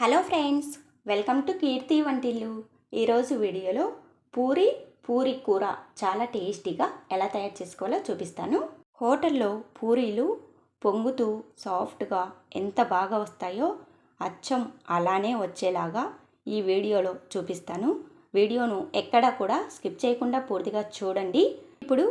Hello friends welcome to Keerthi Vantillu. ఈరోజు వీడియోలో పూరి పూరి కూర చాలా టేస్టీగా ఎలా తయారు చేసుకోవాలో చూపిస్తాను. హోటల్లో పూరీలు పొంగుతూ సాఫ్ట్గా ఎంత బాగా వస్తాయో అచ్చం అలానే వచ్చేలాగా ఈ వీడియోలో చూపిస్తాను. వీడియోను ఎక్కడా కూడా స్కిప్ చేయకుండా పూర్తిగా చూడండి. ఇప్పుడు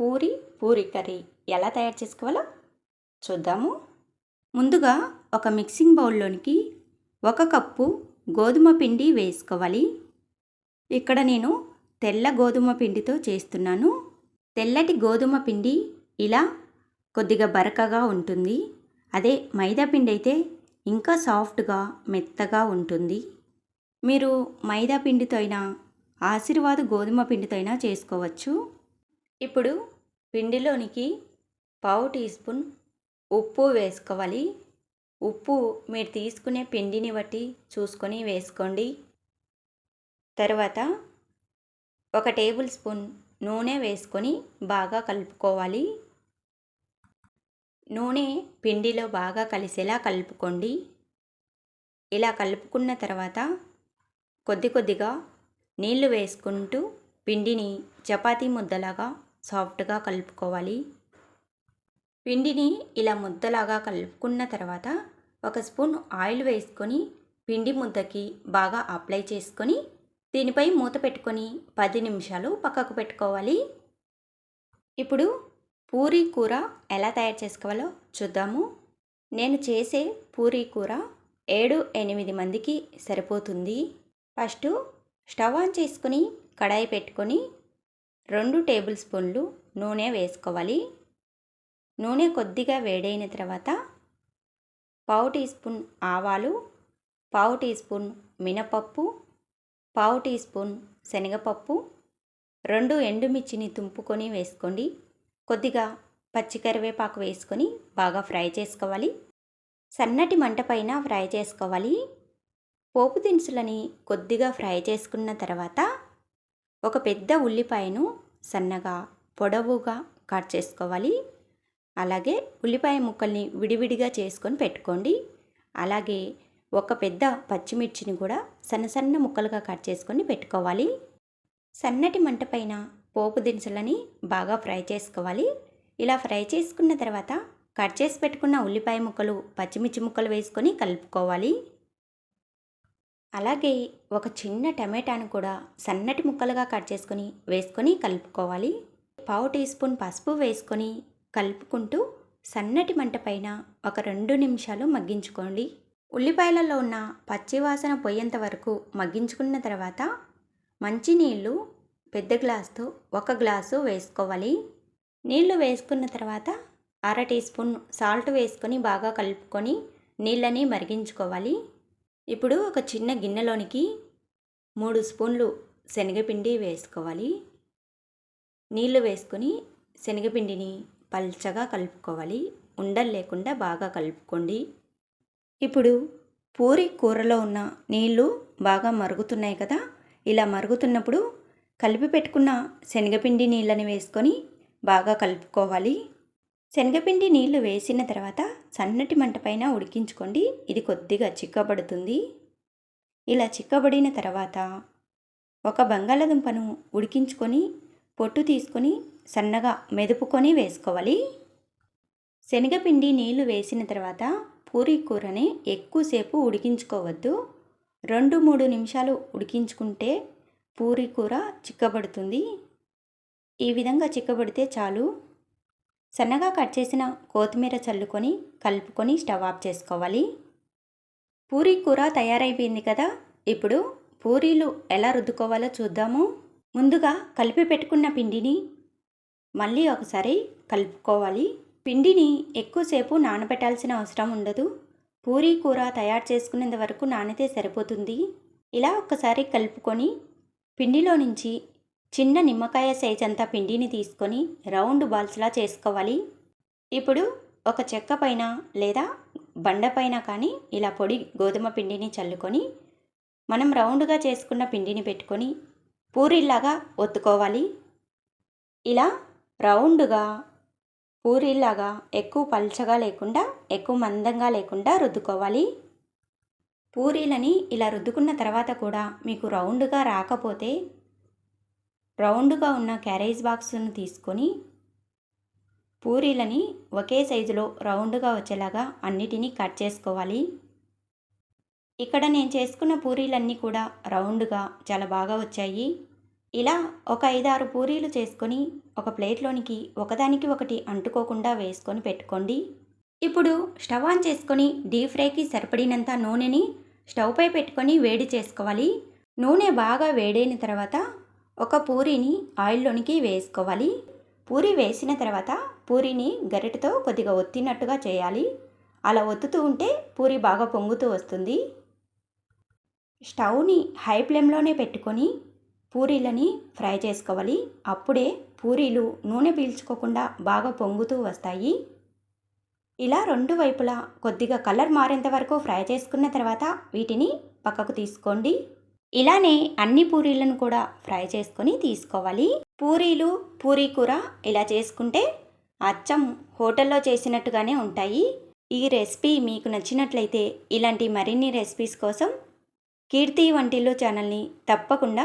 పూరి పూరి కర్రీ ఎలా తయారు చేసుకోవాలో చూద్దాము. ముందుగా ఒక మిక్సింగ్ బౌల్లోనికి ఒక కప్పు గోధుమ పిండి వేసుకోవాలి. ఇక్కడ నేను తెల్ల గోధుమ పిండితో చేస్తున్నాను. తెల్లటి గోధుమ పిండి ఇలా కొద్దిగా బరకగా ఉంటుంది. అదే మైదా పిండి అయితే ఇంకా సాఫ్ట్గా మెత్తగా ఉంటుంది. మీరు మైదా పిండితో అయినా ఆశీర్వాద్ గోధుమ పిండితో అయినా చేసుకోవచ్చు. ఇప్పుడు పిండిలోనికి పావు టీ స్పూన్ ఉప్పు వేసుకోవాలి. ఉప్పు మీరు తీసుకునే పిండిని బట్టి చూసుకొని వేసుకోండి. తర్వాత ఒక టేబుల్ స్పూన్ నూనె వేసుకొని బాగా కలుపుకోవాలి. నూనె పిండిలో బాగా కలిసేలా కలుపుకోండి. ఇలా కలుపుకున్న తర్వాత కొద్ది కొద్దిగా నీళ్ళు వేసుకుంటూ పిండిని చపాతీ ముద్దలాగా సాఫ్ట్గా కలుపుకోవాలి. పిండిని ఇలా ముద్దలాగా కలుపుకున్న తర్వాత ఒక స్పూన్ ఆయిల్ వేసుకొని పిండి ముద్దకి బాగా అప్లై చేసుకొని దీనిపై మూత పెట్టుకొని పది నిమిషాలు పక్కకు పెట్టుకోవాలి. ఇప్పుడు పూరీ కూర ఎలా తయారు చేసుకోవాలో చూద్దాము. నేను చేసే పూరీ కూర ఏడు ఎనిమిది మందికి సరిపోతుంది. ఫస్ట్ స్టవ్ ఆన్ చేసుకొని కడాయి పెట్టుకొని రెండు టేబుల్ స్పూన్లు నూనె వేసుకోవాలి. నూనె కొద్దిగా వేడైన తర్వాత పావు టీ స్పూన్ ఆవాలు పావు టీ స్పూన్ మినపప్పు పావు టీ స్పూన్ శనగపప్పు రెండు ఎండుమిర్చిని తుంపుకొని వేసుకోండి. కొద్దిగా పచ్చికరివేపాకు వేసుకొని బాగా ఫ్రై చేసుకోవాలి. సన్నటి మంట పైన ఫ్రై చేసుకోవాలి. పోపు దినుసులని కొద్దిగా ఫ్రై చేసుకున్న తర్వాత ఒక పెద్ద ఉల్లిపాయను సన్నగా పొడవుగా కట్ చేసుకోవాలి. అలాగే ఉల్లిపాయ ముక్కల్ని విడివిడిగా చేసుకొని పెట్టుకోండి. అలాగే ఒక పెద్ద పచ్చిమిర్చిని కూడా సన్న సన్న ముక్కలుగా కట్ చేసుకొని పెట్టుకోవాలి. సన్నటి మంట పైన పోపు దినుసులని బాగా ఫ్రై చేసుకోవాలి. ఇలా ఫ్రై చేసుకున్న తర్వాత కట్ చేసి పెట్టుకున్న ఉల్లిపాయ ముక్కలు పచ్చిమిర్చి ముక్కలు వేసుకొని కలుపుకోవాలి. అలాగే ఒక చిన్న టమాటాను కూడా సన్నటి ముక్కలుగా కట్ చేసుకొని వేసుకొని కలుపుకోవాలి. పావు టీ స్పూన్ పసుపు వేసుకొని కలుపుకుంటూ సన్నటి మంట పైన ఒక రెండు నిమిషాలు మగ్గించుకోండి. ఉల్లిపాయలలో ఉన్న పచ్చివాసన పోయేంత వరకు మగ్గించుకున్న తర్వాత మంచినీళ్ళు పెద్ద గ్లాసుతో ఒక గ్లాసు వేసుకోవాలి. నీళ్ళు వేసుకున్న తర్వాత అర టీ స్పూన్ సాల్ట్ వేసుకొని బాగా కలుపుకొని నీళ్ళని మరిగించుకోవాలి. ఇప్పుడు ఒక చిన్న గిన్నెలోనికి మూడు స్పూన్లు శనగపిండి వేసుకోవాలి. నీళ్ళు వేసుకొని శనగపిండిని పల్చగా కలుపుకోవాలి. ఉండలు లేకుండా బాగా కలుపుకోండి. ఇప్పుడు పూరి కూరలో ఉన్న నీళ్ళు బాగా మరుగుతున్నాయి కదా? ఇలా మరుగుతున్నప్పుడు కలిపి పెట్టుకున్న శనగపిండి నీళ్ళని వేసుకొని బాగా కలుపుకోవాలి. శనగపిండి నీళ్ళు వేసిన తర్వాత సన్నటి మంట పైన ఉడికించుకోండి. ఇది కొద్దిగా చిక్కబడుతుంది. ఇలా చిక్కబడిన తర్వాత ఒక బంగాళదుంపను ఉడికించుకొని పొట్టు తీసుకొని సన్నగా మెదుపుకొని వేసుకోవాలి. శనగపిండి నీళ్ళు వేసిన తర్వాత పూరీ కూరని ఎక్కువసేపు ఉడికించుకోవద్దు. రెండు మూడు నిమిషాలు ఉడికించుకుంటే పూరీ కూర చిక్కబడుతుంది. ఈ విధంగా చిక్కబడితే చాలు. సన్నగా కట్ చేసిన కొత్తిమీర చల్లుకొని కలుపుకొని స్టవ్ ఆఫ్ చేసుకోవాలి. పూరీ కూర తయారైపోయింది కదా? ఇప్పుడు పూరీలు ఎలా రుద్దుకోవాలో చూద్దాము. ముందుగా కలిపి పెట్టుకున్న పిండిని మళ్ళీ ఒకసారి కలుపుకోవాలి. పిండిని ఎక్కువసేపు నానబెట్టాల్సిన అవసరం ఉండదు. పూరీ కూర తయారు చేసుకునేంత వరకు నానితే సరిపోతుంది. ఇలా ఒకసారి కలుపుకొని పిండిలో నుంచి చిన్న నిమ్మకాయ సైజ్ అంతా పిండిని తీసుకొని రౌండ్ బాల్స్లా చేసుకోవాలి. ఇప్పుడు ఒక చెక్క పైన లేదా బండ పైన కానీ ఇలా పొడి గోధుమ పిండిని చల్లుకొని మనం రౌండ్గా చేసుకున్న పిండిని పెట్టుకొని పూరిలాగా ఒత్తుకోవాలి. ఇలా రౌండ్గా పూరీలాగా ఎక్కువ పల్చగా లేకుండా ఎక్కువ మందంగా లేకుండా రుద్దుకోవాలి. పూరీలని ఇలా రుద్దుకున్న తర్వాత కూడా మీకు రౌండ్గా రాకపోతే రౌండ్గా ఉన్న క్యారేజ్ బాక్స్ను తీసుకొని పూరీలని ఒకే సైజులో రౌండ్గా వచ్చేలాగా అన్నిటినీ కట్ చేసుకోవాలి. ఇక్కడ నేను చేసుకున్న పూరీలన్నీ కూడా రౌండ్గా చాలా బాగా వచ్చాయి. ఇలా ఒక ఐదారు పూరీలు చేసుకొని ఒక ప్లేట్లోనికి ఒకదానికి ఒకటి అంటుకోకుండా వేసుకొని పెట్టుకోండి. ఇప్పుడు స్టవ్ ఆన్ చేసుకొని డీప్ ఫ్రైకి సరిపడినంత నూనెని స్టవ్పై పెట్టుకొని వేడి చేసుకోవాలి. నూనె బాగా వేడైన తర్వాత ఒక పూరీని ఆయిల్లోనికి వేసుకోవాలి. పూరి వేసిన తర్వాత పూరిని గరిటతో కొద్దిగా ఒత్తినట్టుగా చేయాలి. అలా ఒత్తుతూ ఉంటే పూరి బాగా పొంగుతూ వస్తుంది. స్టవ్ని హై ఫ్లేమ్లోనే పెట్టుకొని పూరీలని ఫ్రై చేసుకోవాలి. అప్పుడే పూరీలు నూనె పీల్చుకోకుండా బాగా పొంగుతూ వస్తాయి. ఇలా రెండు వైపులా కొద్దిగా కలర్ మారేంత వరకు ఫ్రై చేసుకున్న తర్వాత వీటిని పక్కకు తీసుకోండి. ఇలానే అన్ని పూరీలను కూడా ఫ్రై చేసుకొని తీసుకోవాలి. పూరీలు పూరీ కూర ఇలా చేసుకుంటే అచ్చం హోటల్లో చేసినట్టుగానే ఉంటాయి. ఈ రెసిపీ మీకు నచ్చినట్లయితే ఇలాంటి మరిన్ని రెసిపీస్ కోసం కీర్తి వంటిల్లు ఛానల్ని తప్పకుండా